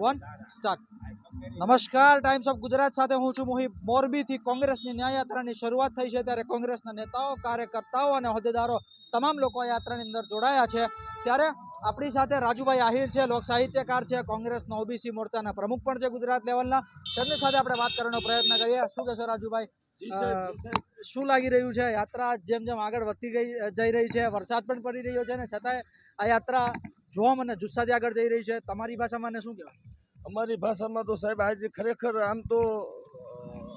One start નમસ્કાર times of Gujarat સાથે હું છું મોહિબ મોરબીથી કોંગ્રેસની ન્યાયયાત્રાની શરૂઆત થઈ છે ત્યારે કોંગ્રેસના નેતાઓ કાર્યકર્તાઓ અને હોદ્દેદારો તમામ લોકો યાત્રાની અંદર જોડાયા છે. ત્યારે આપણી સાથે રાજુભાઈ આહિર છે લોક સાહિત્યકાર છે કોંગ્રેસના ઓબીસી મોરચાના પ્રમુખ પણ છે ગુજરાત લેવલના. તેમની સાથે આપણે વાત કરવાનો પ્રયત્ન કરીએ. શું કહેશો રાજુભાઈ? શું લાગી રહ્યું છે? યાત્રા જેમ જેમ આગળ વધતી ગઈ જઈ રહી છે વરસાદ પણ પડી રહ્યો છે ને છતાંય આ યાત્રા જોમ અને જુસ્સાથી આગળ જઈ રહી છે. તમારી ભાષામાં ને શું કહેવાય? અમારી ભાષામાં તો સાહેબ આજે ખરેખર આમ તો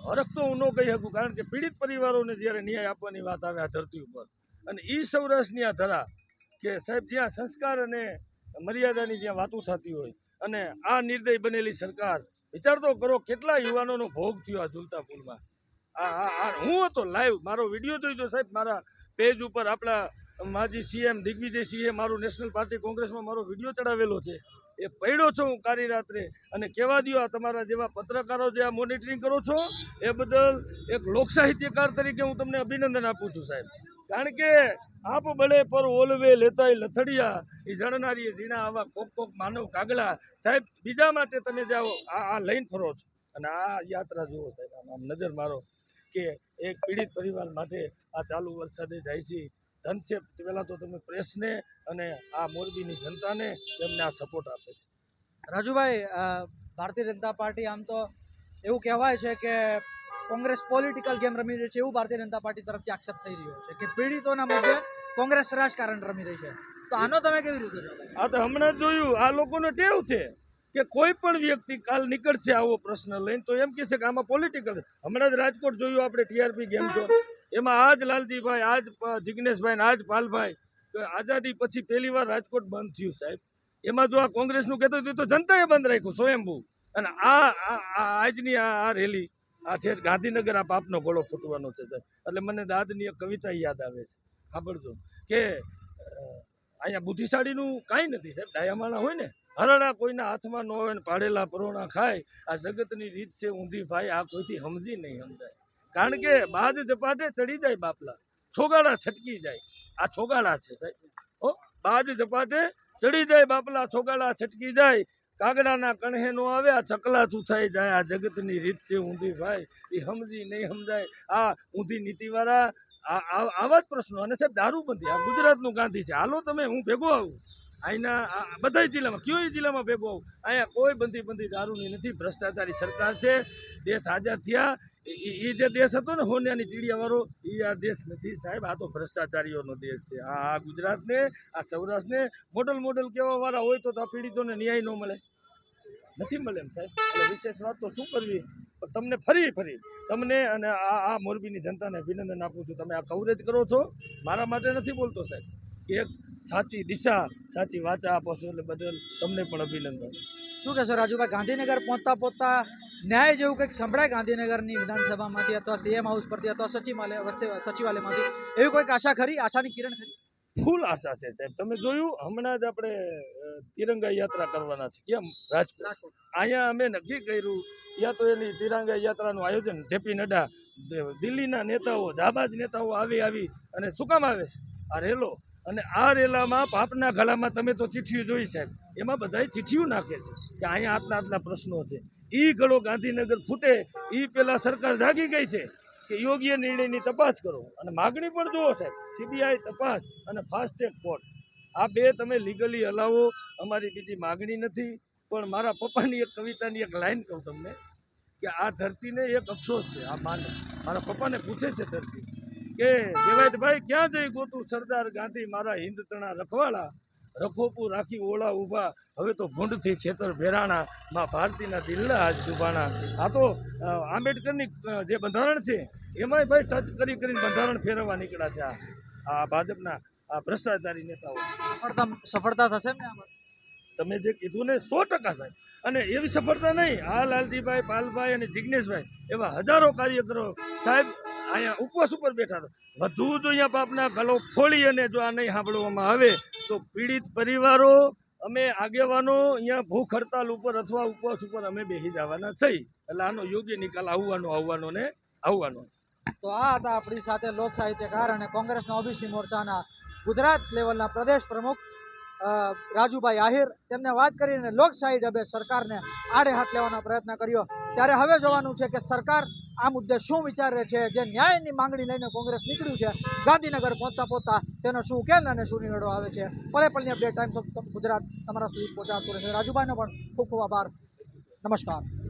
હરખતો હું ન કહી શકું, કારણ કે પીડિત પરિવારોને જ્યારે ન્યાય આપવાની વાત આવે આ ધરતી ઉપર, અને એ સૌરાષ્ટ્રની આ ધરા કે સાહેબ જ્યાં સંસ્કાર અને મર્યાદાની જ્યાં વાતો થતી હોય, અને આ નિર્દય બનેલી સરકાર, વિચાર તો કરો કેટલા યુવાનોનો ભોગ થયો આ ઝૂલતા પુલમાં. આ હું હતો લાઈવ મારો વીડિયો જોઈજો સાહેબ મારા પેજ ઉપર આપણા માજી સીએમ દિગ્વિજયસિંહે મારું નેશનલ પાર્ટી કોંગ્રેસમાં મારો વીડિયો ચડાવેલો છે. એ પડ્યો છું હું કારી રાત્રે. અને કહેવા દો આ તમારા જેવા પત્રકારો જે આ મોનિટરિંગ કરો છો, એ બદલ એક લોકસાહિત્યકાર તરીકે હું તમને અભિનંદન આપું છું સાહેબ. કારણ કે આપ બળે પર ઓલવે લેતાય લથડિયા એ જણનારી ઝીણા આવા કોક કોક માનવ કાગડા સાહેબ, બીજા માટે તમે જાઓ, આ આ લઈને ફરો છો. અને આ યાત્રા જુઓ સાહેબ, આમ નજર મારો કે એક પીડિત પરિવાર માટે આ ચાલુ વરસાદે જાય છે. ધન છે પહેલાં તો તમે પ્રેસને અને આ મોરબીની જનતાને તેમને આ સપોર્ટ આપે છે. રાજુભાઈ ભારતીય જનતા પાર્ટી આમ તો એવું કહેવાય છે કે કોંગ્રેસ પોલિટિકલ ગેમ રમી રહી છે એવું ભારતીય જનતા પાર્ટી તરફથી આક્ષેપ થઈ રહ્યો છે કે પીડિતોના મુદ્દે કોંગ્રેસ રાજકારણ રમી રહી છે. તો આનો તમે કેવી રીતે આ તો હમણાં જોયું આ લોકોનો ટેવ છે કે કોઈ પણ વ્યક્તિ કાલ નીકળશે આવો પ્રશ્ન લઈને તો એમ કહે છે કે આમાં પોલિટિકલ હમણાં જ રાજકોટ જોયું આપણે ટીઆરપી ગેમ ઝોન એમાં આજ લાલજીભાઈ, આજ જિગ્નેશભાઈ ને આજ પાલભાઈ. આઝાદી પછી પહેલી વાર રાજકોટ બંધ થયું સાહેબ. એમાં જો આ કોંગ્રેસનું કહેતું હતું તો જનતાએ બંધ રાખ્યું, સ્વયંભૂ. અને આ આજની આ આ રેલી, આ છે ગાંધીનગર આ પાપનો ગોળો ફૂટવાનો છે સાહેબ. એટલે મને દાદની એક કવિતા યાદ આવે છે. સાંભળજો. કે અહીંયા બુદ્ધિશાળીનું કાંઈ નથી સાહેબ. ડાયામાણા હોય ને હરડા કોઈના હાથમાં ન હોય ને પાડેલા પરોણા ખાય. આ જગતની રીત છે ઊંધી ભાઈ આ કોઈથી સમજી નહીં સમજાય. કારણ કે બાદ ઝપાટે ચડી જાય બાપલા. છોગાડા છટકી જાય. આ છોગાડા છે સાહેબ. હો બાદ ઝપાટે ચડી જાય બાપલા, છોગાડા છટકી જાય. કાગડાના કણહે નો આવે, આ ચકલા થઈ જાય. આ જગતની રીત છે ઊંધી ભાઈ. એ સમજી નહીં સમજાય. આ ઊંધી નીતિવાળા આવા જ પ્રશ્નો. અને સાહેબ દારૂબંધી, આ ગુજરાતનું ગાંધી છે. હાલો તમે, હું ભેગો આવું. અહીંના બધા જિલ્લામાં કયો જિલ્લામાં ભેગો અહીંયા કોઈ બંધી બંધી દારૂની નથી ભ્રષ્ટાચારી સરકાર છે, દેશ આઝાદ થયા. એ જે દેશ હતો ને, હોનિયાની ચીડિયાવાળો, એ આ દેશ નથી સાહેબ, આ તો ભ્રષ્ટાચારીઓનો દેશ છે. આ ગુજરાતને, આ સૌરાષ્ટ્રને, મોડલ મોડલ કહેવાવાળા હોય તો આ પીડિતોને ન્યાય ન મળે. નથી મળે એમ સાહેબ. વિશેષ વાત તો શું કરવી? પણ તમને ફરી ફરી, તમને અને આ આ મોરબીની જનતાને અભિનંદન આપું છું. તમે આ કવરેજ કરો છો. મારા માટે નથી બોલતો સાહેબ. એક સાચી દિશા સાચી વાચા આપો છો એટલે બદલ તમને પણ અભિનંદન. શું કહેશો રાજુભાઈ ગાંધીનગર પહોંચતા પહોંચતા ન્યાય જેવું કંઈક સંભળાય ગાંધીનગરની વિધાનસભામાંથી અથવા સીએમ હાઉસ પરથી અથવા સચિવાલય સચિવાલયમાંથી? એવી કોઈક આશા ખરી? આશાની કિરણ ખરી? ફૂલ આશા છે સાહેબ. તમે જોયું હમણાં જ આપણે તિરંગા યાત્રા કરવાના છે. કેમ? રાજકોટ. અહીંયા અમે નક્કી કર્યું યા તો એની તિરંગા યાત્રાનું આયોજન જેપી નડ્ડા દિલ્હીના નેતાઓ જાબાજ નેતાઓ આવી આવી અને શું કામ આવે છે? આ રેલો. અને આ રેલામાં પાપના ગળામાં તમે તો ચિઠ્ઠીઓ જોઈ સાહેબ એમાં બધાય ચિઠ્ઠીઓ નાખે છે કે અહીંયા આટલા આટલા પ્રશ્નો છે. એ ગળો ગાંધીનગર ફૂટે એ પેલા સરકાર જાગી ગઈ છે કે યોગ્ય નિર્ણયની તપાસ કરો. અને માગણી પણ જુઓ સાહેબ, સીબીઆઈ તપાસ અને ફાસ્ટ ટ્રેક કોર્ટ. આ બે તમે લીગલી હલાવો અમારી બીજી માગણી નથી, પણ મારા પપ્પાની એક કવિતાની એક લાઈન કહું તમને કે આ ધરતીને એક અફસોસ છે, આ માને. મારા પપ્પાને પૂછે છે ધરતી. કે દેવાયતભાઈ ક્યાં જઈ ગોતું સરદાર ગાંધી મારા હિન્દ તણા રખવાળા રખોપુ રાખી ઓળા ઊભા. હવે તો ભૂંડથી ખેતર ભેરાણા માં ભારતીના દિલ્લા આજ ડૂબાણા આ તો આંબેડકરની જે બંધારણ છે એમાંય ભાઈ ટચ કરી કરીને બંધારણ ફેરવવા નીકળ્યા છે આ. ભાજપના આ ભ્રષ્ટાચારી નેતાઓ. સફળતા સફળતા થશે ને તમે જે કીધું ને સો ટકા સાહેબ. અને એવી સફળતા નહીં. આ લાલજીભાઈ પાલભાઈ અને જિજ્ઞેશભાઈ એવા હજારો કાર્યકરો. સાહેબ અહીંયા ઉપવાસ ઉપર બેઠા હતા. વધુ જો અહીંયા બાપના ગલો ફોડી અને જો આ નહીં સાંભળવામાં આવે, તો પીડિત પરિવારો, અમે આગેવાનો અહીંયા ભૂખ હડતાલ ઉપર અથવા ઉપવાસ ઉપર અમે બેસી જવાના છે એટલે આનો યોગ્ય નિકાલ આવવાનો આવવાનો ને આવવાનો તો આ હતા આપણી સાથે લોક સાહિત્યકાર અને કોંગ્રેસના ઓબીસી મોરચાના ગુજરાત લેવલના પ્રદેશ પ્રમુખ રાજુભાઈ આહિર. તેમને વાત કરીને લોકશાહી ઢબે સરકારને આડે હાથ લેવાનો પ્રયત્ન કર્યો. ત્યારે હવે જોવાનું છે કે સરકાર આ મુદ્દે શું વિચારે છે? જે ન્યાયની માંગણી લઈને કોંગ્રેસ નીકળ્યું છે. ગાંધીનગર પહોંચતા પહોંચતા તેનો શું ઉકેલ અને શું નિવેડો આવે છે? પળે પળની અપડેટ ટાઈમ્સ ઓફ ગુજરાત તમારા સુધી પહોંચાડતું રહેશે. રાજુભાઈનો પણ ખૂબ ખૂબ આભાર. નમસ્કાર.